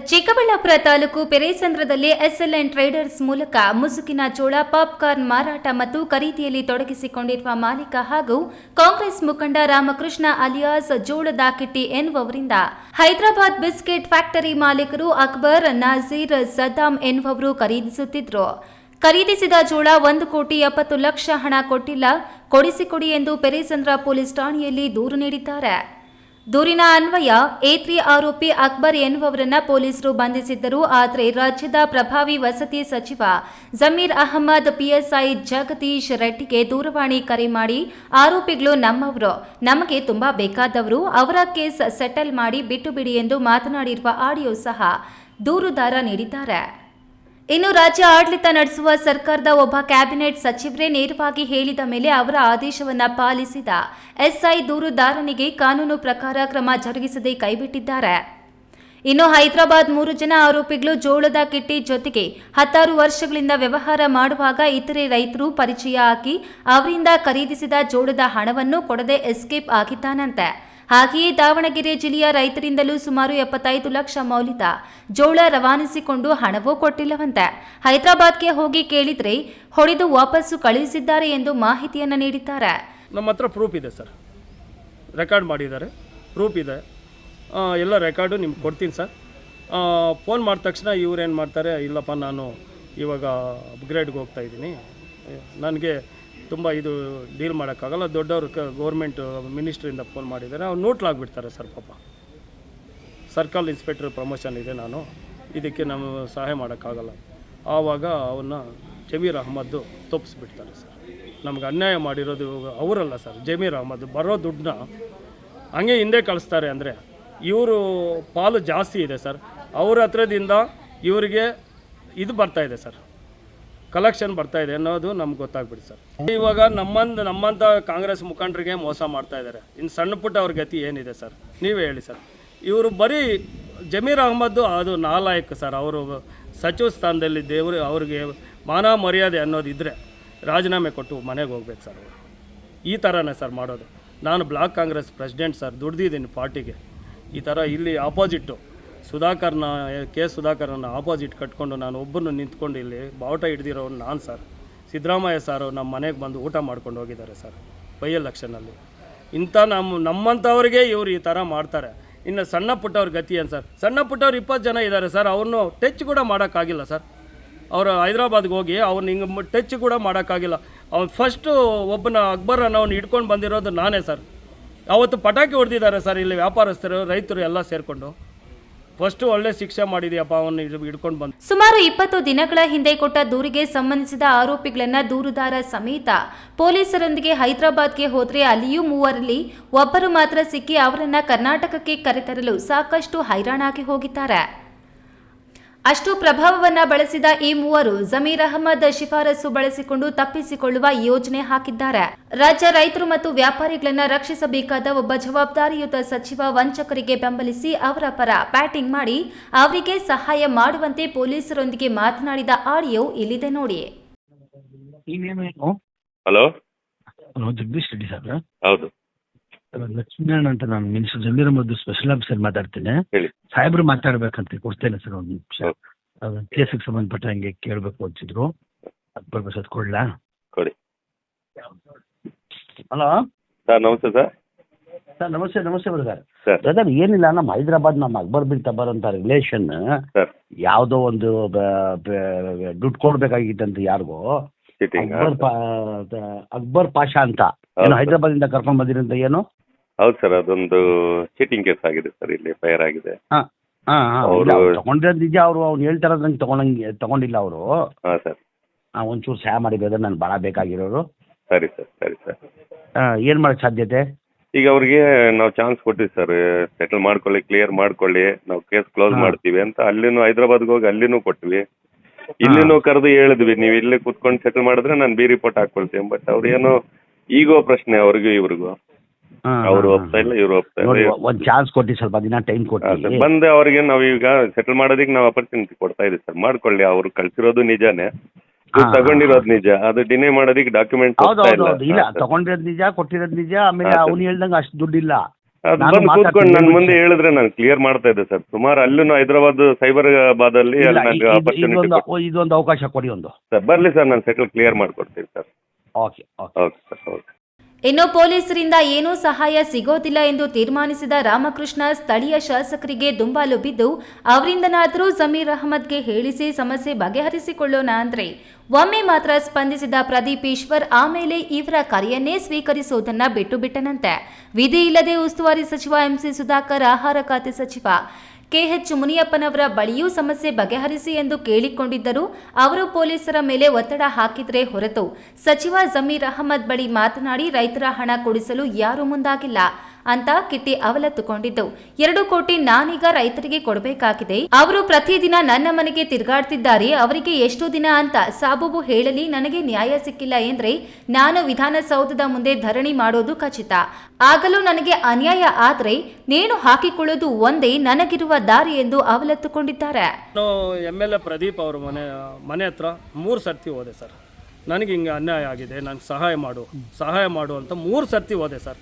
ಚಿಕ್ಕಬಳ್ಳಾಪುರ ತಾಲೂಕು ಪೆರೇಸಂದ್ರದಲ್ಲಿ SLN traders ಮೂಲಕ ಮುಸುಕಿನ ಜೋಳ ಪಾಪ್ಕಾರ್ನ್ ಮಾರಾಟ ಮತ್ತು ಖರೀದಿಯಲ್ಲಿ ತೊಡಗಿಸಿಕೊಂಡಿರುವ ಮಾಲೀಕ ಹಾಗೂ ಕಾಂಗ್ರೆಸ್ ಮುಖಂಡ ರಾಮಕೃಷ್ಣ ಅಲಿಯಾಸ್ ಜೋಳದ ಕಿಟ್ಟಿ ಎನ್ನುವವರಿಂದ ಹೈದರಾಬಾದ್ ಬಿಸ್ಕೆಟ್ ಫ್ಯಾಕ್ಟರಿ ಮಾಲೀಕರು ಅಕ್ಬರ್ ನಾಜೀರ್ ಸದ್ದಾಂ ಎನ್ನುವರು ಖರೀದಿಸುತ್ತಿದ್ದರು ಖರೀದಿಸಿದ ಜೋಳ ಒಂದು ಕೋಟಿ ಎಪ್ಪತ್ತು ಲಕ್ಷ ಹಣ ಕೊಟ್ಟಿಲ್ಲ, ಕೊಡಿಸಿಕೊಡಿ ಎಂದು ಪೆರೇಸಂದ್ರ ಪೊಲೀಸ್ ಠಾಣೆಯಲ್ಲಿ ದೂರು ನೀಡಿದ್ದಾರೆ. ದೂರಿನ ಅನ್ವಯ ಎ ತ್ರೀ ಆರೋಪಿ ಅಕ್ಬರ್ ಎನ್ನುವವರನ್ನ ಪೊಲೀಸರು ಬಂಧಿಸಿದ್ದರು. ಆದರೆ ರಾಜ್ಯದ ಪ್ರಭಾವಿ ವಸತಿ ಸಚಿವ ಜಮೀರ್ ಅಹಮದ್, ಪಿಎಸ್ಐ ಜಗದೀಶ್ ರೆಡ್ಡಿಗೆ ದೂರವಾಣಿ ಕರೆ ಮಾಡಿ ಆರೋಪಿಗಳು ನಮ್ಮವರು, ನಮಗೆ ತುಂಬಾ ಬೇಕಾದವರು, ಅವರ ಕೇಸ್ ಸೆಟಲ್ ಮಾಡಿ ಬಿಟ್ಟು ಬಿಡಿ ಎಂದು ಮಾತನಾಡಿರುವ ಆಡಿಯೋ ಸಹ ದೂರುದಾರ ನೀಡಿದ್ದಾರೆ. ಇನ್ನು ರಾಜ್ಯ ಆಡಳಿತ ನಡೆಸುವ ಸರ್ಕಾರದ ಒಬ್ಬ ಕ್ಯಾಬಿನೆಟ್ ಸಚಿವರೇ ನೇರವಾಗಿ ಹೇಳಿದ ಮೇಲೆ ಅವರ ಆದೇಶವನ್ನ ಪಾಲಿಸಿದ ಎಸ್ಐ ದೂರುದಾರನಿಗೆ ಕಾನೂನು ಪ್ರಕಾರ ಕ್ರಮ ಜರುಗಿಸದೆ ಕೈಬಿಟ್ಟಿದ್ದಾರೆ. ಇನ್ನು ಹೈದರಾಬಾದ್ ಮೂರು ಜನ ಆರೋಪಿಗಳು ಜೋಳದ ಕಿಟ್ಟಿ ಜೊತೆಗೆ ಹತ್ತಾರು ವರ್ಷಗಳಿಂದ ವ್ಯವಹಾರ ಮಾಡುವಾಗ ಇತರೆ ರೈತರು ಪರಿಚಯ ಹಾಕಿ ಅವರಿಂದ ಖರೀದಿಸಿದ ಜೋಳದ ಹಣವನ್ನು ಕೊಡದೆ ಎಸ್ಕೇಪ್ ಆಗಿದ್ದಾನಂತೆ. ಹಾಗೆಯೇ ದಾವಣಗೆರೆ ಜಿಲ್ಲೆಯ ರೈತರಿಂದಲೂ ಸುಮಾರು ಎಪ್ಪತ್ತೈದು ಲಕ್ಷ ಮೌಲ್ಯದ ಜೋಳ ರವಾನಿಸಿಕೊಂಡು ಹಣವೂ ಕೊಟ್ಟಿಲ್ಲವಂತೆ. ಹೈದರಾಬಾದ್ಗೆ ಹೋಗಿ ಕೇಳಿದ್ರೆ ಹೊಡೆದು ವಾಪಸ್ಸು ಕಳುಹಿಸಿದ್ದಾರೆ ಎಂದು ಮಾಹಿತಿಯನ್ನು ನೀಡಿದ್ದಾರೆ. ನಮ್ಮ ಹತ್ರ ಪ್ರೂಫ್ ಇದೆ ಸರ್. ರೆಕಾರ್ಡ್ ಮಾಡಿದ್ದಾರೆ. ಪ್ರೂಫ್ ಇದೆ. ಎಲ್ಲ ರೆಕಾರ್ಡು ನಿಮ್ಗೆ ಕೊಡ್ತೀನಿ ಸರ್. ಫೋನ್ ಮಾಡಿದ ತಕ್ಷಣ ಇವ್ರೇನು ಮಾಡ್ತಾರೆ, ಇಲ್ಲಪ್ಪ ನಾನು ಇವಾಗ ಅಪ್ಗ್ರೇಡ್ಗೆ ಹೋಗ್ತಾ ಇದ್ದೀನಿ. ನನಗೆ ತುಂಬ ಇದು ಡೀಲ್ ಮಾಡೋಕ್ಕಾಗಲ್ಲ. ದೊಡ್ಡವರು ಕ ಗೌರ್ಮೆಂಟ್ ಮಿನಿಸ್ಟ್ರಿಂದ ಫೋನ್ ಮಾಡಿದ್ದಾರೆ. ಅವ್ರು ನೋಟ್ಲಾಗ್ಬಿಡ್ತಾರೆ ಸರ್ ಪಾಪ. ಸರ್ಕಲ್ ಇನ್ಸ್ಪೆಕ್ಟರ್ ಪ್ರಮೋಷನ್ ಇದೆ ನಾನು. ಇದಕ್ಕೆ ನಾವು ಸಹಾಯ ಮಾಡೋಕ್ಕಾಗಲ್ಲ. ಆವಾಗ ಅವನ್ನ ಜಮೀರ್ ಅಹಮದ್ದು ತಪ್ಪಿಸ್ಬಿಡ್ತಾರೆ ಸರ್. ನಮ್ಗೆ ಅನ್ಯಾಯ ಮಾಡಿರೋದು ಅವರಲ್ಲ ಸರ್, ಜಮೀರ್ ಅಹಮದ್. ಬರೋ ದುಡ್ಡನ್ನ ಹಂಗೆ ಹಿಂದೆ ಕಳಿಸ್ತಾರೆ ಅಂದರೆ ಇವರು ಪಾಲು ಜಾಸ್ತಿ ಇದೆ ಸರ್. ಅವ್ರ ಹತ್ರದಿಂದ ಇವರಿಗೆ ಇದು ಬರ್ತಾ ಇದೆ ಸರ್. ಕಲೆಕ್ಷನ್ ಬರ್ತಾ ಇದೆ ಅನ್ನೋದು ನಮ್ಗೆ ಗೊತ್ತಾಗ್ಬಿಡಿ ಸರ್. ಇವಾಗ ನಮ್ಮಂದ ನಮ್ಮಂಥ ಕಾಂಗ್ರೆಸ್ ಮುಖಂಡರಿಗೆ ಮೋಸ ಮಾಡ್ತಾ ಇದ್ದಾರೆ ಇನ್ನು ಸಣ್ಣ ಪುಟ್ಟ ಅವ್ರ ಗತಿ ಏನಿದೆ ಸರ್? ನೀವೇ ಹೇಳಿ ಸರ್. ಇವರು ಬರೀ ಜಮೀರ್ ಅಹಮದ್ದು ಅದು ನಾಲಾಯಕ್ ಸರ್. ಅವರು ಸಚಿವ ಸ್ಥಾನದಲ್ಲಿ ದೇವರು, ಅವ್ರಿಗೆ ಮಾನ ಮರ್ಯಾದೆ ಅನ್ನೋದು ಇದ್ದರೆ ರಾಜೀನಾಮೆ ಕೊಟ್ಟು ಮನೆಗೆ ಹೋಗ್ಬೇಕು ಸರ್ ಈ ಥರನೇ ಸರ್ ಮಾಡೋದು. ನಾನು ಬ್ಲಾಕ್ ಕಾಂಗ್ರೆಸ್ ಪ್ರೆಸಿಡೆಂಟ್ ಸರ್. ದುಡ್ದಿದ್ದೀನಿ ಪಾರ್ಟಿಗೆ. ಈ ಥರ ಇಲ್ಲಿ ಆಪೋಸಿಟ್ಟು ಸುಧಾಕರ್ನ, ಕೆ. ಸುಧಾಕರ್ನ ಆಪೋಸಿಟ್ ಕಟ್ಕೊಂಡು ನಾನು ಒಬ್ಬನು ನಿಂತ್ಕೊಂಡು ಇಲ್ಲಿ ಬಾವುಟ ಹಿಡ್ದಿರೋನು ನಾನು ಸರ್ ಸಿದ್ದರಾಮಯ್ಯ ಸಾರು ನಮ್ಮ ಮನೆಗೆ ಬಂದು ಊಟ ಮಾಡ್ಕೊಂಡು ಹೋಗಿದ್ದಾರೆ ಸರ್ ಬೈ ಎಲೆಕ್ಷನಲ್ಲಿ ಇಂಥ ನಮ್ಮ ನಮ್ಮಂಥವ್ರಿಗೆ ಇವರು ಈ ಥರ ಮಾಡ್ತಾರೆ. ಇನ್ನು ಸಣ್ಣ ಪುಟ್ಟವ್ರ ಗತಿ ಏನು ಸರ್ ಸಣ್ಣ ಪುಟ್ಟವ್ರು ಇಪ್ಪತ್ತು ಜನ ಇದ್ದಾರೆ ಸರ್ ಅವ್ರನ್ನು ಟಚ್ ಕೂಡ ಮಾಡೋಕ್ಕಾಗಿಲ್ಲ ಸರ್ ಅವರು ಹೈದ್ರಾಬಾದ್ಗೆ ಹೋಗಿ ಅವ್ನು ಹಿಂಗೆ ಟಚ್ ಕೂಡ ಮಾಡೋಕ್ಕಾಗಿಲ್ಲ. ಅವ್ನು ಫಸ್ಟು ಒಬ್ಬನ ಅಕ್ಬರನ್ನು ಅವ್ನು ಹಿಡ್ಕೊಂಡು ಬಂದಿರೋದು ನಾನೇ ಸರ್ ಅವತ್ತು ಪಟಾಕಿ ಹೊಡೆದಿದ್ದಾರೆ ಸರ್ ಇಲ್ಲಿ ವ್ಯಾಪಾರಸ್ಥರು, ರೈತರು ಎಲ್ಲ ಸೇರಿಕೊಂಡು. ಫಸ್ಟು ಒಳ್ಳೆ ಶಿಕ್ಷೆ ಮಾಡಿದೆಯಪ್ಪ ಅವನು ಹಿಡ್ಕೊಂಡು ಬಂದು ಸುಮಾರು ಇಪ್ಪತ್ತು ದಿನಗಳ ಹಿಂದೆ ಕೊಟ್ಟ ದೂರಿಗೆ ಸಂಬಂಧಿಸಿದ ಆರೋಪಿಗಳನ್ನ ದೂರುದಾರ ಸಮೇತ ಪೊಲೀಸರೊಂದಿಗೆ ಹೈದರಾಬಾದ್ಗೆ ಹೋದ್ರೆ ಅಲ್ಲಿಯೂ ಮೂವರಲ್ಲಿ ಒಬ್ಬರು ಮಾತ್ರ ಸಿಕ್ಕಿ ಅವರನ್ನ ಕರ್ನಾಟಕಕ್ಕೆ ಕರೆತರಲು ಸಾಕಷ್ಟು ಹೈರಾಣಾಗಿ ಹೋಗಿದ್ದಾರೆ. ಅಷ್ಟು ಪ್ರಭಾವವನ್ನ ಬಳಸಿದ ಈ ಮೂವರು ಜಮೀರ್ ಅಹಮದ್ ಶಿಫಾರಸು ಬಳಸಿಕೊಂಡು ತಪ್ಪಿಸಿಕೊಳ್ಳುವ ಯೋಜನೆ ಹಾಕಿದ್ದಾರೆ. ರಾಜ್ಯ ರೈತರು ಮತ್ತು ವ್ಯಾಪಾರಿಗಳನ್ನ ರಕ್ಷಿಸಬೇಕಾದ ಒಬ್ಬ ಜವಾಬ್ದಾರಿಯುತ ಸಚಿವ ವಂಚಕರಿಗೆ ಬೆಂಬಲಿಸಿ ಅವರ ಪರ ಬ್ಯಾಟಿಂಗ್ ಮಾಡಿ ಅವರಿಗೆ ಸಹಾಯ ಮಾಡುವಂತೆ ಪೊಲೀಸರೊಂದಿಗೆ ಮಾತನಾಡಿದ ಆಡಿಯೋ ಇಲ್ಲಿದೆ ನೋಡಿ. Hello? Hello Jagadish Reddy sir ಹೌದು. ಲಕ್ಷ್ಮೀನಾರಾಯಣ ಅಂತ ನಾನು minister Zameer Ahmed special officer ಮಾತಾಡ್ತೇನೆ. ಹೇಳಿ. ಸಾಹೇಬ್ರು ಮಾತಾಡ್ಬೇಕಂತ ಕೊಡ್ತೇನೆ ಸರ್ ಒಂದು ನಿಮಿಷ. ಕೇಸಿಗೆ ಸಂಬಂಧಪಟ್ಟ ಹಂಗೆ ಕೇಳಬೇಕು ಅಂತಿದ್ರು. ಅಕ್ಬರ್ ಪ್ರಸಾದ್ ಕೊಡ್ಲಾ? ಕೊಡಿ. Hello? Sir namaste sir. Sir namaste namaste brother. Brother ಏನಿಲ್ಲ ನಮ್ಮ ಹೈದರಾಬಾದ್ ನಮ್ಮ ಅಕ್ಬರ್ ಬಿನ್ ತಬರ್ ಅಂತ ರಿಲೇಷನ್ ಯಾವುದೋ ಒಂದು ದುಡ್ಡು ಕೊಡ್ಬೇಕಾಗಿತ್ತಂತ ಯಾರಿಗೋ. ಅಕ್ಬರ್ ಅಕ್ಬರ್ ಪಾಷಾ ಅಂತ. ಏನು ಹೈದರಾಬಾದ್ ಇಂದ ಕರ್ಕೊಂಡ್ ಬಂದಿರಂತ ಏನು? ಹೌದು ಸರ್ ಅದೊಂದು ಚೀಟಿಂಗ್ ಕೇಸ್ ಆಗಿದೆ ಸರ್ ಇಲ್ಲಿ ಫೈರ್ ಆಗಿದೆ. ಹಾ ಹಾ ಅವ್ರು- ತಗೊಂಡಿರೋದು ನಿಜ ಅವರು ಅವ್ನು ಹೇಳ್ತಾರ ನಂಗೆ ತಗೊಂಡಂಗೆ ತಗೊಂಡಿಲ್ಲ ಅವರು. ಹಾಂ ಸರ್. ಒಂಚೂರು ಸಹಾಯ ಮಾಡಿ ಬ್ರದರ್ ನಾನು ಭಾಳ ಬೇಕಾಗಿರೋರು. ಸರಿ ಸರ್ ಸರಿ ಸರ್. ಏನು ಮಾಡಕ್ ಸಾಧ್ಯತೆ? ಈಗ ಅವ್ರಿಗೆ ನಾವು ಚಾನ್ಸ್ ಕೊಟ್ಟಿವಿ ಸರ್ ಸೆಟಲ್ ಮಾಡ್ಕೊಳ್ಳಿ ಕ್ಲಿಯರ್ ಮಾಡ್ಕೊಳ್ಳಿ ನಾವು ಕೇಸ್ ಕ್ಲೋಸ್ ಹಾ. ಮಾಡ್ತೀವಿ ಅಂತ ಅಲ್ಲಿನೂ ಹೈದ್ರಾಬಾದ್ಗೆ ಹೋಗಿ ಅಲ್ಲಿನೂ ಕೊಟ್ವಿ. ಇಲ್ಲಿನೂ ಕರೆದು ಹೇಳಿದ್ವಿ ನೀವು ಇಲ್ಲಿ ಕುತ್ಕೊಂಡು ಸೆಟಲ್ ಮಾಡಿದ್ರೆ ನಾನು ಬಿ ರಿಪೋರ್ಟ್ ಹಾಕೊಳ್ತೀನಿ ಬಟ್ ಅವ್ರು ಏನೋ ಈಗೋ ಪ್ರಶ್ನೆ ಅವ್ರಿಗೂ ಇವ್ರಿಗೂ. ಅವ್ರು ಒಪ್ತಾ ಇಲ್ಲ ಇವ್ರು ಹೋಗ್ತಾ ನೋಡಿ ಇಲ್ಲ ಒಂದ್ ಚಾನ್ಸ್ ಕೊಟ್ಟಿ ಸ್ವಲ್ಪ ದಿನ ಟೈಮ್ ಹಾ, ಸರ್. ಕೊಟ್ಟು ಬಂದು ಅವ್ರಿಗೆ ನಾವ್ ಈಗ ಸೆಟಲ್ ಮಾಡೋದಕ್ಕೆ ನಾವು ಅಪರ್ಚುನಿಟಿ ಕೊಡ್ತಾ ಇದೀವಿ ಸರ್. ಮಾಡ್ಕೊಳ್ಳಿ ಅವ್ರು ಕಳ್ಸಿರೋದು ನಿಜಾನೇ. ತಗೊಂಡಿರೋದ್ ಹಾ, ತಗೊಂಡಿರೋದು ನಿಜ ಅದು ಡಿನೇ ಮಾಡೋದಕ್ಕೆ ಡಾಕ್ಯುಮೆಂಟ್ ಹೌದು ಹೌದು ಹೌದು. ಇಲ್ಲ ತಗೊಂಡಿರೋದ್ ನಿಜ ಕೊಟ್ಟಿರೋದ್ ನಿಜ ಆಮೇಲೆ ಹಾ, ಸರ್. ಅವ್ನು ಹೇಳ್ದಂಗ ಅಷ್ಟು ದುಡ್ಡಿಲ್ಲ. ಅದು ನಾನು ಬಂದು ಮಾತಾಡ್ತೀನಿ, ಕೂತ್ಕೊಂಡು ನನ್ನ ಮುಂದೆ. ಹೇಳಿದ್ರೆ ನಾನು ಕ್ಲಿಯರ್ ಮಾಡ್ತಾ ಇದ್ದೆ ಸರ್. ಸುಮಾರು ಅಲ್ಲೂ ಹೈದರಾಬಾದ್ ಸೈಬರಾಬಾದ್ ಅಲ್ಲಿ ಇಲ್ಲ, ಅಲ್ಲಿ ನನಗೆ ಇ- ಇದು- ಆಪರ್ಚುನಿಟಿ ಇದೊಂದು ಇದೊಂದು ಅವಕಾಶ ಕೊಡಿ ಒಂದು. ಸರ್ ಬರಲಿ ಸರ್. ನಾನು ಸೆಟಲ್ ಕ್ಲಿಯರ್ ಮಾಡ್ಕೊಡ್ತೀನಿ ಸರ್. ಓಕೆ. ಓಕೆ. ಇನ್ನು ಪೊಲೀಸರಿಂದ ಏನೂ ಸಹಾಯ ಸಿಗೋದಿಲ್ಲ ಎಂದು ತೀರ್ಮಾನಿಸಿದ ರಾಮಕೃಷ್ಣ ಸ್ಥಳೀಯ ಶಾಸಕರಿಗೆ ದುಂಬಾಲು ಬಿದ್ದು, ಅವರಿಂದನಾದರೂ ಜಮೀರ್ ಅಹಮದ್ಗೆ ಹೇಳಿಸಿ ಸಮಸ್ಯೆ ಬಗೆಹರಿಸಿಕೊಳ್ಳೋಣ ಅಂದ್ರೆ ಒಮ್ಮೆ ಮಾತ್ರ ಸ್ಪಂದಿಸಿದ ಪ್ರದೀಪ್ ಈಶ್ವರ್ ಆಮೇಲೆ ಇವರ ಕರೆಯನ್ನೇ ಸ್ವೀಕರಿಸುವುದನ್ನ ಬಿಟ್ಟು ಬಿಟ್ಟನಂತೆ. ವಿಧಿ ಇಲ್ಲದೆ ಉಸ್ತುವಾರಿ ಸಚಿವ ಎಂಸಿ ಸುಧಾಕರ್, ಆಹಾರ ಖಾತೆ ಸಚಿವ ಕೆಎಚ್ ಮುನಿಯಪ್ಪನವರ ಬಳಿಯೂ ಸಮಸ್ಯೆ ಬಗೆಹರಿಸಿ ಎಂದು ಕೇಳಿಕೊಂಡಿದ್ದರು ಅವರು ಪೊಲೀಸರ ಮೇಲೆ ಒತ್ತಡ ಹಾಕಿದ್ರೆ ಹೊರತು ಸಚಿವ ಜಮೀರ್ ಅಹಮದ್ ಬಳಿ ಮಾತನಾಡಿ ರೈತರ ಹಣ ಕೊಡಿಸಲು ಯಾರೂ ಮುಂದಾಗಿಲ್ಲ. ಅಂತ ಕಿಟ್ಟಿ ಅವಲತ್ತುಕೊಂಡಿದ್ದವು ಎರಡು ಕೋಟಿ ನಾನೀಗ ರೈತರಿಗೆ ಕೊಡಬೇಕಾಗಿದೆ. ಅವರು ಪ್ರತಿದಿನ ನನ್ನ ಮನೆಗೆ ತಿರುಗಾಡ್ತಿದ್ದಾರೆ. ಅವರಿಗೆ ಎಷ್ಟು ದಿನ ಅಂತ ಸಾಬೂಬು ಹೇಳಲಿ, ನನಗೆ ನ್ಯಾಯ ಸಿಕ್ಕಿಲ್ಲ ಎಂದ್ರೆ ನಾನು ವಿಧಾನಸೌಧದ ಮುಂದೆ ಧರಣಿ ಮಾಡೋದು ಖಚಿತ. ಆಗಲೂ ನನಗೆ ಅನ್ಯಾಯ ಆದ್ರೆ ನೇಣು ಹಾಕಿಕೊಳ್ಳೋದು ಒಂದೇ ನನಗಿರುವ ದಾರಿ ಎಂದು ಅವಲತ್ತುಕೊಂಡಿದ್ದಾರೆ. ಎಂ ಎಲ್ ಎ ಪ್ರದೀಪ್ ಅವರು ಮನೆ ಮನೆ ಹತ್ರ ಮೂರು ಸರ್ತಿ ಹೋದೆ ಸರ್. ನನಗೆ ಹಿಂಗೆ ಅನ್ಯಾಯ ಆಗಿದೆ ನನಗೆ ಸಹಾಯ ಮಾಡು ಸಹಾಯ ಮಾಡು ಅಂತ ಮೂರು ಸರ್ತಿ ಹೋದೆ ಸರ್.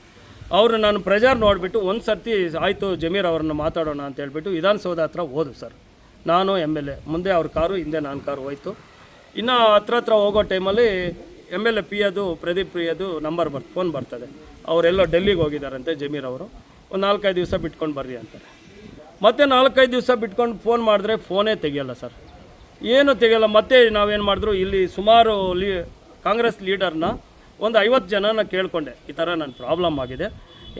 ಅವರು ನಾನು ಪ್ರೆಜರ್ ನೋಡಿಬಿಟ್ಟು ಒಂದು ಸರ್ತಿ ಆಯಿತು ಜಮೀರ್ ಅವ್ರನ್ನ ಮಾತಾಡೋಣ ಅಂತ ಹೇಳ್ಬಿಟ್ಟು ವಿಧಾನಸೌಧ ಹತ್ರ ಹೋದು ಸರ್. ನಾನು ಎಂ ಎಲ್ ಎ, ಮುಂದೆ ಅವ್ರ ಕಾರು, ಹಿಂದೆ ನಾನು ಕಾರು ಹೋಯ್ತು. ಇನ್ನು ಹತ್ರ ಹತ್ರ ಹೋಗೋ ಟೈಮಲ್ಲಿ ಎಂ ಎಲ್ ಎ ಪಿ ಅದು ಪ್ರದೀಪ್ ಪ್ರಿಯದು ನಂಬರ್ ಬರ್, ಫೋನ್ ಬರ್ತದೆ. ಅವರೆಲ್ಲೋ ಡೆಲ್ಲಿಗೆ ಹೋಗಿದ್ದಾರಂತೆ ಜಮೀರ್ ಅವರು. ಒಂದು ನಾಲ್ಕೈದು ದಿವಸ ಬಿಟ್ಕೊಂಡು ಬರ್ರಿ ಅಂತಾರೆ. ಮತ್ತೆ ನಾಲ್ಕೈದು ದಿವಸ ಬಿಟ್ಕೊಂಡು ಫೋನ್ ಮಾಡಿದ್ರೆ ಫೋನೇ ತೆಗಿಯಲ್ಲ ಸರ್. ಏನು ತೆಗಿಯಲ್ಲ, ಮತ್ತೆ ನಾವೇನು ಮಾಡಿದ್ರು, ಇಲ್ಲಿ ಸುಮಾರು ಲೀ, ಕಾಂಗ್ರೆಸ್ ಲೀಡರ್ನ ಒಂದು ಐವತ್ತು ಜನನ ಕೇಳಿಕೊಂಡೆ. ಈ ಥರ ನನ್ನ ಪ್ರಾಬ್ಲಮ್ ಆಗಿದೆ.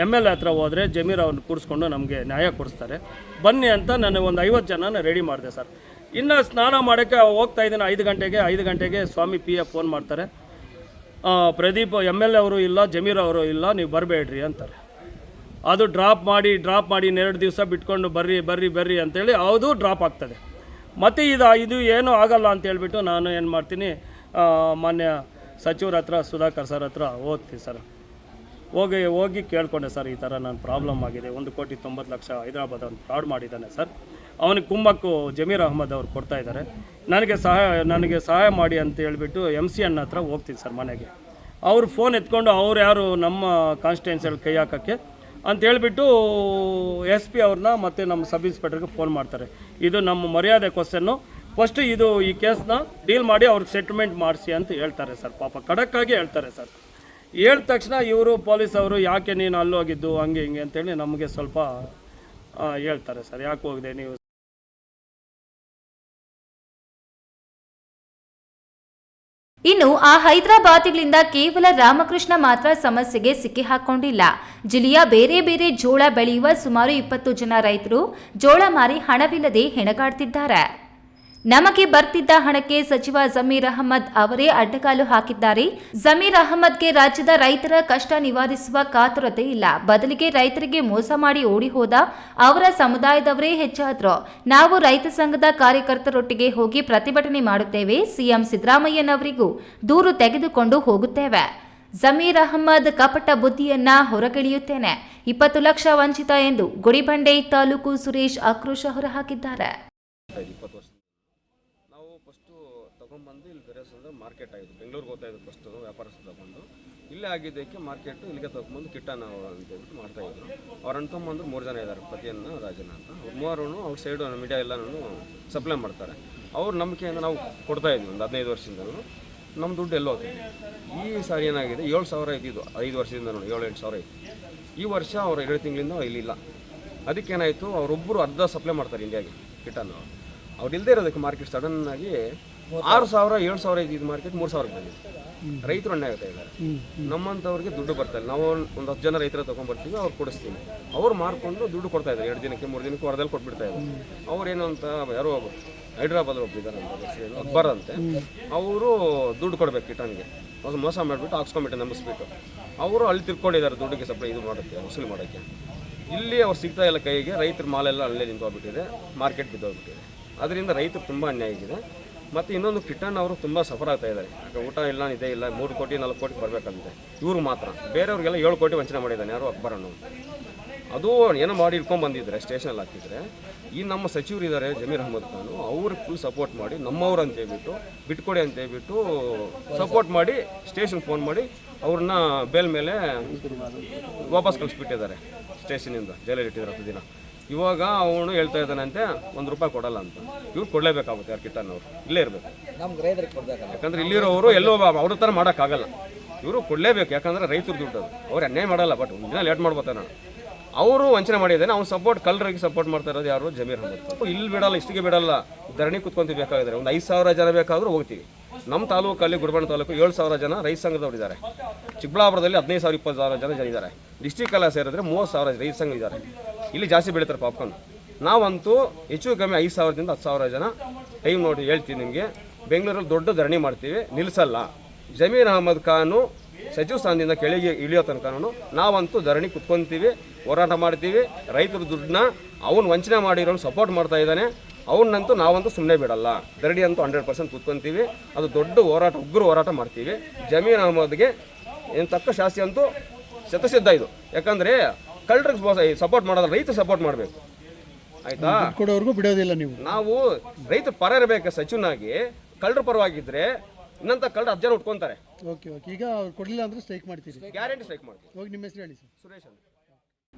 ಎಂ ಎಲ್ ಎ ಹತ್ರ ಹೋದರೆ ಜಮೀರ್ ಅವ್ರನ್ನ ಕೂರಿಸ್ಕೊಂಡು ನಮಗೆ ನ್ಯಾಯ ಕೊಡಿಸ್ತಾರೆ. ಬನ್ನಿ ಅಂತ ನಾನು ಒಂದು ಐವತ್ತು ಜನನ ರೆಡಿ ಮಾಡಿದೆ ಸರ್ ಇನ್ನು ಸ್ನಾನ ಮಾಡೋಕ್ಕೆ ಹೋಗ್ತಾ ಇದ್ದೀನಿ. ಐದು ಗಂಟೆಗೆ ಐದು ಗಂಟೆಗೆ ಸ್ವಾಮಿ ಪಿ ಎ ಫೋನ್ ಮಾಡ್ತಾರೆ. ಪ್ರದೀಪ್ ಎಂ ಎಲ್ ಎ ಅವರು ಇಲ್ಲ, ಜಮೀರ್ ಅವರು ಇಲ್ಲ, ನೀವು ಬರಬೇಡ್ರಿ ಅಂತಾರೆ. ಅದು ಡ್ರಾಪ್ ಮಾಡಿ ಡ್ರಾಪ್ ಮಾಡಿ ಇನ್ನೆರಡು ದಿವಸ ಬಿಟ್ಕೊಂಡು ಬರ್ರಿ ಬರ್ರಿ ಬರ್ರಿ ಅಂತೇಳಿ ಅದು ಡ್ರಾಪ್ ಆಗ್ತದೆ. ಮತ್ತು ಇದು ಇದು ಏನೂ ಆಗಲ್ಲ ಅಂತೇಳ್ಬಿಟ್ಟು ನಾನು ಏನು ಮಾಡ್ತೀನಿ ಮಾನ್ಯ ಸಚಿವರ ಹತ್ರ, ಸುಧಾಕರ್ ಸರ್ ಹತ್ರ ಹೋಗ್ತೀವಿ ಸರ್. ಹೋಗಿ ಹೋಗಿ ಕೇಳಿಕೊಂಡೆ ಸರ್, ಈ ಥರ ನನ್ನ ಪ್ರಾಬ್ಲಮ್ ಆಗಿದೆ. ಒಂದು ಕೋಟಿ ತೊಂಬತ್ತು ಲಕ್ಷ ಹೈದರಾಬಾದ್ ಅವ್ನು ಫ್ರಾಡ್ ಮಾಡಿದ್ದಾನೆ ಸರ್. ಅವನಿಗೆ ಕುಂಭಕ್ಕೂ ಜಮೀರ್ ಅಹಮದ್ ಅವ್ರು ಕೊಡ್ತಾ ಇದ್ದಾರೆ ನನಗೆ ಸಹಾಯ ನನಗೆ ಸಹಾಯ ಮಾಡಿ ಅಂತ ಹೇಳಿಬಿಟ್ಟು ಎಂ ಸಿ ಅಣ್ಣ ಹತ್ರ ಹೋಗ್ತೀನಿ ಸರ್ ಮನೆಗೆ. ಅವ್ರು ಫೋನ್ ಎತ್ಕೊಂಡು ಅವ್ರು ಯಾರು ನಮ್ಮ ಕಾನ್ಸ್ಟಿಟ್ಯೂನ್ಸಿಯಲ್ಲಿ ಕೈ ಹಾಕೋಕ್ಕೆ ಅಂತ ಹೇಳಿಬಿಟ್ಟು ಎಸ್ ಪಿ ಅವ್ರನ್ನ ಮತ್ತು ನಮ್ಮ ಸಬ್ ಇನ್ಸ್ಪೆಕ್ಟರ್ಗೆ ಫೋನ್ ಮಾಡ್ತಾರೆ. ಇದು ನಮ್ಮ ಮರ್ಯಾದೆ ಕ್ವಶನ್ನು ಫಸ್ಟ್ ಇದು ಈ ಕೇಸ್ನ ಡೀಲ್ ಮಾಡಿ ಅವ್ರಿಗೆ ಸೆಟ್ಲ್ಮೆಂಟ್ ಮಾಡಿಸಿ ಅಂತ ಹೇಳ್ತಾರೆ ಸರ್. ಪಾಪ ಖಡಕ್ಕಾಗಿ ಹೇಳ್ತಾರೆ ಸರ್. ಹೇಳಿದ ತಕ್ಷಣ ಇವರು ಪೊಲೀಸ್ ಅವರು, ಯಾಕೆ ನೀನು ಅಲ್ಲೋಗಿದ್ದು ಹಂಗೆ ಹಿಂಗೆ ಅಂತೇಳಿ ನಮಗೆ ಸ್ವಲ್ಪ ಹೇಳ್ತಾರೆ ಸರ್. ಯಾಕೆ ಹೋಗಿದೆ ನೀವು? ಇನ್ನು ಆ ಹೈದರಾಬಾದಿಗಳಿಂದ ಕೇವಲ ರಾಮಕೃಷ್ಣ ಮಾತ್ರ ಸಮಸ್ಯೆಗೆ ಸಿಕ್ಕಿ ಹಾಕೊಂಡಿಲ್ಲ. ಜಿಲ್ಲೆಯ ಬೇರೆ ಬೇರೆ ಜೋಳ ಬೆಳೆಯುವ ಸುಮಾರು ಇಪ್ಪತ್ತು ಜನ ರೈತರು ಜೋಳ ಮಾರಿ ಹಣವಿಲ್ಲದೆ ಹೆಣಗಾಡ್ತಿದ್ದಾರೆ. ನಮಗೆ ಬರ್ತಿದ್ದ ಹಣಕ್ಕೆ ಸಚಿವ ಜಮೀರ್ ಅಹಮದ್ ಅವರೇ ಅಡ್ಡಗಾಲು ಹಾಕಿದ್ದಾರೆ. ಜಮೀರ್ ಅಹಮದ್ಗೆ ರಾಜ್ಯದ ರೈತರ ಕಷ್ಟ ನಿವಾರಿಸುವ ಕಾತುರತೆ ಇಲ್ಲ. ಬದಲಿಗೆ ರೈತರಿಗೆ ಮೋಸ ಮಾಡಿ ಓಡಿ ಹೋದ ಅವರ ಸಮುದಾಯದವರೇ ಹೆಚ್ಚಾದ್ರು. ನಾವು ರೈತ ಸಂಘದ ಕಾರ್ಯಕರ್ತರೊಟ್ಟಿಗೆ ಹೋಗಿ ಪ್ರತಿಭಟನೆ ಮಾಡುತ್ತೇವೆ. ಸಿಎಂ ಸಿದ್ದರಾಮಯ್ಯನವರಿಗೂ ದೂರು ತೆಗೆದುಕೊಂಡು ಹೋಗುತ್ತೇವೆ. ಜಮೀರ್ ಅಹಮದ್ ಕಪಟ ಬುದ್ಧಿಯನ್ನ ಹೊರಗಿಳಿಯುತ್ತೇನೆ. ಇಪ್ಪತ್ತು ಲಕ್ಷ ವಂಚಿತ ಎಂದು ಗುಡಿಬಂಡೆ ತಾಲೂಕು ಸುರೇಶ್ ಆಕ್ರೋಶ ಹೊರಹಾಕಿದ್ದಾರೆ ಇಪ್ಪತ್ತು ವರ್ಷ ನಾವು ಫಸ್ಟು ತೊಗೊಂಬಂದು ಇಲ್ಲಿ ಬೇರೆ ಅಂದ್ರೆ ಮಾರ್ಕೆಟ್ ಆಗಿದೆ. ಬೆಂಗಳೂರಿಗೆ ಹೋಗ್ತಾ ಇದ್ದು ಫಸ್ಟು ವ್ಯಾಪಾರಸ್ಥರು ತಗೊಂಡು. ಇಲ್ಲೇ ಆಗಿದ್ದಕ್ಕೆ ಮಾರ್ಕೆಟ್ ಇಲ್ಲಿಗೆ ತೊಗೊಂಬಂದು ಕಿಟ್ಟನ ಅಂತ ಹೇಳ್ಬಿಟ್ಟು ಮಾಡ್ತಾ ಇದ್ರು. ಅವ್ರ ಅಣ್ಣ ಮೂರು ಜನ ಇದ್ದಾರೆ ಪತಿಯನ್ನು ರಾಜನ ಅಂತ. ಅವ್ರು ಮೂವರು ಅವ್ರ ಸೈಡು ಮೀಡಿಯಾ ಎಲ್ಲನೂ ಸಪ್ಲೈ ಮಾಡ್ತಾರೆ. ಅವ್ರ ನಂಬಿಕೆಯಿಂದ ನಾವು ಕೊಡ್ತಾ ಇದ್ವಿ ಒಂದು ಹದಿನೈದು ವರ್ಷದಿಂದಲೂ ನಮ್ಮ ದುಡ್ಡು ಎಲ್ಲೋ ಈ ಸಾರಿ ಏನಾಗಿದೆ? ಏಳು ಸಾವಿರ ಇದ್ದಿದ್ದು ಐದು ವರ್ಷದಿಂದ ನೋಡಿ ಏಳು ಎಂಟು ಸಾವಿರ ಇತ್ತು ಈ ವರ್ಷ ಅವ್ರು ಎರಡು ತಿಂಗಳಿಂದ ಇಲ್ಲಿಲ್ಲ. ಅದಕ್ಕೇನಾಯಿತು? ಅವರೊಬ್ಬರು ಅರ್ಧ ಸಪ್ಲೈ ಮಾಡ್ತಾರೆ ಇಂಡಿಯಾಗೆ ಕಿಟನ್ನು ಅವ್ರು. ಇಲ್ಲದೇ ಇರೋದಕ್ಕೆ ಮಾರ್ಕೆಟ್ ಸಡನ್ನಾಗಿ ಆರು ಸಾವಿರ ಏಳು ಸಾವಿರ ಇದ್ದಿದ್ದು ಮಾರ್ಕೆಟ್ ಮೂರು ಸಾವಿರಕ್ಕೆ ಬಂದಿದೆ. ರೈತರು ಅನ್ಯಾಯ ಆಗ್ತಾ ಇದ್ದಾರೆ. ನಮ್ಮಂಥವ್ರಿಗೆ ದುಡ್ಡು ಬರ್ತಾ ಇಲ್ಲ. ನಾವು ಒಂದು ಹತ್ತು ಜನ ರೈತರ ತೊಗೊಂಡ್ಬರ್ತೀವಿ ಅವ್ರು ಕೊಡಿಸ್ತೀವಿ ಅವ್ರು ಮಾರ್ಕೊಂಡು ದುಡ್ಡು ಕೊಡ್ತಾ ಇದ್ದಾರೆ. ಎರಡು ದಿನಕ್ಕೆ ಮೂರು ದಿನಕ್ಕೆ ವರದಲ್ಲಿ ಕೊಟ್ಬಿಡ್ತಾ ಇದ್ದಾರೆ. ಅವ್ರೇನು ಅಂತ ಯಾರೋ ಹೈದ್ರಾಬಾದ್ ಒಬ್ಬಿದ್ದಾರೆ ಅಕ್ಬರ್ ಅಂತೆ. ಅವರು ದುಡ್ಡು ಕೊಡ್ಬೇಕು ಕಿಟನ್ಗೆ. ಅದು ಮೋಸ ಮಾಡಿಬಿಟ್ಟು ಹಾಕ್ಸ್ಕೊಂಬಿಟ್ಟು ನಂಬಿಸ್ಬಿಟ್ಟು ಅವರು ಅಲ್ಲಿ ತಿರ್ಕೊಂಡಿದ್ದಾರೆ ದುಡ್ಡಿಗೆ ಸಪ್ಲೈ ಇದು ಮಾಡೋಕ್ಕೆ ವಸೂಲಿ ಮಾಡೋಕ್ಕೆ. ಇಲ್ಲಿ ಅವ್ರು ಸಿಗ್ತಾ ಇಲ್ಲ ಕೈಗೆ ರೈತರ ಮಾಲೆಲ್ಲ ಅಲ್ಲೇ ನಿಂತೋಗ್ಬಿಟ್ಟಿದೆ ಮಾರ್ಕೆಟ್ ಬಿದ್ದೋಗ್ಬಿಟ್ಟಿದೆ. ಅದರಿಂದ ರೈತರು ತುಂಬ ಅನ್ಯಾಯ ಆಗಿದೆ. ಮತ್ತು ಇನ್ನೊಂದು ಕಿಟನ್ ಅವರು ತುಂಬ ಸಫರ್ ಆಗ್ತಾ ಇದ್ದಾರೆ. ಊಟ ಇಲ್ಲ ಇದೇ ಇಲ್ಲ, ಮೂರು ಕೋಟಿ, ನಾಲ್ಕು ಕೋಟಿ ಬರಬೇಕಂತೆ. ಇವರು ಮಾತ್ರ. ಬೇರೆಯವ್ರಿಗೆಲ್ಲ ಏಳು ಕೋಟಿ ವಂಚನೆ ಮಾಡಿದ್ದಾನೆ, ಯಾರು ಅಕ್ಬರ್ ಅನ್ನೋ ಅದು ಏನೋ ಮಾಡಿ ಇಟ್ಕೊಂಡು ಬಂದಿದ್ದಾರೆ ಸ್ಟೇಷನಲ್ಲಿ ಹಾಕಿದರೆ, ಈ ನಮ್ಮ ಸಚಿವರು ಇದ್ದಾರೆ ಜಮೀರ್ ಅಹಮದ್ ಖಾನು ಅವ್ರಿಗೆ ಫುಲ್ ಸಪೋರ್ಟ್ ಮಾಡಿ, ನಮ್ಮವ್ರು ಅಂತ ಹೇಳ್ಬಿಟ್ಟು, ಬಿಟ್ಕೊಡಿ ಅಂತ ಹೇಳ್ಬಿಟ್ಟು ಸಪೋರ್ಟ್ ಮಾಡಿ ಸ್ಟೇಷನ್ ಫೋನ್ ಮಾಡಿ, ಅವ್ರನ್ನ ಬೇಲ್ ಮೇಲೆ ವಾಪಸ್ ಕಳಿಸ್ಬಿಟ್ಟಿದ್ದಾರೆ ಸ್ಟೇಷನಿಂದ ಜೈಲಲ್ಲಿ ಇಟ್ಟಿದ್ದಾರೆ ಹತ್ತು ದಿನ. ಇವಾಗ ಅವನು ಹೇಳ್ತಾ ಇದ್ದಾನಂತೆ ಒಂದು ರೂಪಾಯಿ ಕೊಡಲ್ಲ ಅಂತ. ಇವ್ರು ಕೊಡಲೇಬೇಕಾಗುತ್ತೆ ಯಾರು ಅವರು ಇಲ್ಲೇ ಇರಬೇಕು. ನಮ್ಗೆ ರೈತರಿಗೆ ಕೊಡ್ಬೇಕಲ್ಲ. ಯಾಕಂದ್ರೆ ಇಲ್ಲಿರೋರು ಎಲ್ಲೋ ಅವ್ರ ಥರ ಮಾಡೋಕ್ಕಾಗಲ್ಲ. ಇವರು ಕೊಡಲೇಬೇಕು ಯಾಕಂದ್ರೆ ರೈತರು ದುಡ್ಡು ಅದು. ಅವ್ರು ಅನ್ಯಾಯ ಮಾಡಲ್ಲ ಬಟ್ ಒಂದಿನ ಲೇಟ್ ಮಾಡ್ಬೋತಾನೆ ನಾನು. ಅವರು ವಂಚನೆ ಮಾಡಿದ್ದಾನೆ ಅವ್ನು ಸಪೋರ್ಟ್ ಕಲ್ಲರಿಗೆ ಸಪೋರ್ಟ್ ಮಾಡ್ತಾ ಇರೋದು ಯಾರು? ಜಮೀರ್ ಅಹಮದ್. ಇಲ್ಲಿ ಬಿಡಲ್ಲ ಇಷ್ಟಿಗೆ ಬಿಡಲ್ಲ. ಧರಣಿ ಕುತ್ಕೊಂತೀವಿ ಬೇಕಾಗಿದ್ರೆ. ಒಂದು ಐದು ಸಾವಿರ ಜನ ಬೇಕಾದರೂ ಹೋಗ್ತೀವಿ. ನಮ್ಮ ತಾಲೂಕಲ್ಲಿ ಗುಡ್ಬಣ್ಣ ತಾಲೂಕು ಏಳು ಸಾವಿರ ಜನ ರೈತ ಸಂಘದವ್ರು ಇದ್ದಾರೆ. ಚಿಕ್ಕಬಳ್ಳಾಪುರದಲ್ಲಿ ಹದಿನೈದು ಸಾವಿರ ಇಪ್ಪತ್ತು ಸಾವಿರ ಜನ ಜನ ಇದ್ದಾರೆ. ಡಿಸ್ಟಿಕ್ ಎಲ್ಲ ಸೇರಿದ್ರೆ ಮೂವತ್ತು ಸಾವಿರ ರೈತ ಸಂಘ ಇದ್ದಾರೆ. ಇಲ್ಲಿ ಜಾಸ್ತಿ ಬೆಳೀತಾರೆ ಪಾಪ್ಕಾರ್ನ್. ನಾವಂತೂ ಹೆಚ್ಚು ಕಮ್ಮಿ ಐದು ಸಾವಿರದಿಂದ ಹತ್ತು ಸಾವಿರ ಜನ. ಟೈಮ್ ನೋಡಿ ಹೇಳ್ತೀನಿ ನಿಮಗೆ. ಬೆಂಗಳೂರಲ್ಲಿ ದೊಡ್ಡ ಧರಣಿ ಮಾಡ್ತೀವಿ. ನಿಲ್ಲಿಸಲ್ಲ ಜಮೀರ್ ಅಹಮದ್ ಖಾನು ಸಚಿವ ಸ್ಥಾನದಿಂದ ಕೆಳಗೆ ಇಳಿಯೋ ತನಕನೂ ನಾವಂತೂ ಧರಣಿ ಕುತ್ಕೊಂತೀವಿ, ಹೋರಾಟ ಮಾಡ್ತೀವಿ. ರೈತರ ದುಡ್ಡನ್ನ ಅವನು ವಂಚನೆ ಮಾಡಿರೋನು ಸಪೋರ್ಟ್ ಮಾಡ್ತಾ ಇದ್ದಾನೆ. ಅವನ್ನಂತೂ ನಾವಂತೂ ಸುಮ್ಮನೆ ಬಿಡಲ್ಲ. ಧರಣಿ ಅಂತೂ ಹಂಡ್ರೆಡ್ ಪರ್ಸೆಂಟ್ ಕುತ್ಕೊಂತೀವಿ. ಅದು ದೊಡ್ಡ ಹೋರಾಟ, ಉಗ್ರ ಹೋರಾಟ ಮಾಡ್ತೀವಿ. ಜಮೀರ್ ಅಹಮದ್ಗೆ ಏನು ತಕ್ಕ ಶಾಸ್ತಿ ಅಂತೂ ಶತಸಿದ್ಧ ಇದು. ಯಾಕಂದರೆ ಕಳ್ಳರಿಗೆ ಸಪೋರ್ಟ್ ಮಾಡೋದು ರೈತ ಸಪೋರ್ಟ್ ಮಾಡಬೇಕು. ಆಯ್ತಾ? ಕೊಡೋವರೆಗೂ ಬಿಡೋದಿಲ್ಲ ನೀವು. ನಾವು ರೈತ ಪರ ಇರಬೇಕು ಸಚಿವನಾಗಿ. ಕಳ್ಳರ ಪರವಾಗಿದ್ರೆ ಇನ್ನಂತ ಕಳ್ಳರು ಹತ್ತು ಜನ ಉಟ್ಕೊಂತಾರೆ. Okay okay. ಈಗ ಅವ್ರು ಕೊಡಲಿಲ್ಲ ಅಂದ್ರೆ ಸ್ಟ್ರೈಕ್ ಮಾಡ್ತೀರಿ. ಗ್ಯಾರಂಟಿ ಸ್ಟ್ರೈಕ್ ಮಾಡ್ತೀವಿ. ಹೋಗಿ ನಿಮ್ಮ ಹೆಸರು ಹೇಳಿ ಸರ್. ಸುರೇಶ್ ಅಂತ.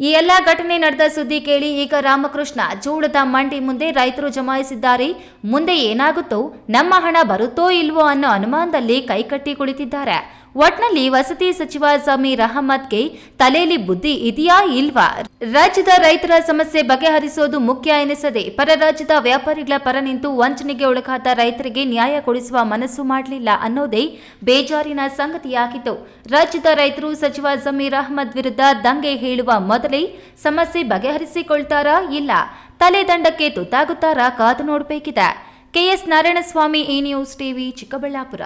ಈ ಎಲ್ಲ ಘಟನೆ ನಡೆದ ಸುದ್ದಿ ಕೇಳಿ ಈಗ ರಾಮಕೃಷ್ಣ ಜೋಳದ ಮಂಡಿ ಮುಂದೆ ರೈತರು ಜಮಾಯಿಸಿದ್ದಾರೆ. ಮುಂದೆ ಏನಾಗುತ್ತೋ ನಮ್ಮ ಹಣ ಬರುತ್ತೋ ಇಲ್ವೋ ಅನ್ನೋ ಅನುಮಾನದಲ್ಲಿ ಕೈಕಟ್ಟಿ ಕುಳಿತಿದ್ದಾರೆ. ಒಟ್ನಲ್ಲಿ ವಸತಿ ಸಚಿವ ಸಮೀರ್ ಅಹಮದ್ಗೆ ತಲೆಯಲ್ಲಿ ಬುದ್ಧಿ ಇದೆಯಾ ಇಲ್ವಾ? ರಾಜ್ಯದ ರೈತರ ಸಮಸ್ಯೆ ಬಗೆಹರಿಸೋದು ಮುಖ್ಯ ಎನಿಸದೆ ಪರ ರಾಜ್ಯದ ವ್ಯಾಪಾರಿಗಳ ಪರ ನಿಂತು ವಂಚನೆಗೆ ಒಳಗಾದ ರೈತರಿಗೆ ನ್ಯಾಯ ಕೊಡಿಸುವ ಮನಸ್ಸು ಮಾಡಲಿಲ್ಲ ಅನ್ನೋದೇ ಬೇಜಾರಿನ ಸಂಗತಿಯಾಗಿತ್ತು ರಾಜ್ಯದ ರೈತರು ಸಚಿವ ಜಮೀರ್ ಅಹಮದ್ ವಿರುದ್ಧ ದಂಗೆ ಹೇಳುವ ಮೊದಲೇ ಸಮಸ್ಯೆ ಬಗೆಹರಿಸಿಕೊಳ್ತಾರಾ ಇಲ್ಲ? ತಲೆದಂಡಕ್ಕೆ ತುತ್ತಾಗುತ್ತಾರಾ ಕಾದು ನೋಡಬೇಕಿದೆ. KS Narayanaswamy A news TV Chikkaballapur.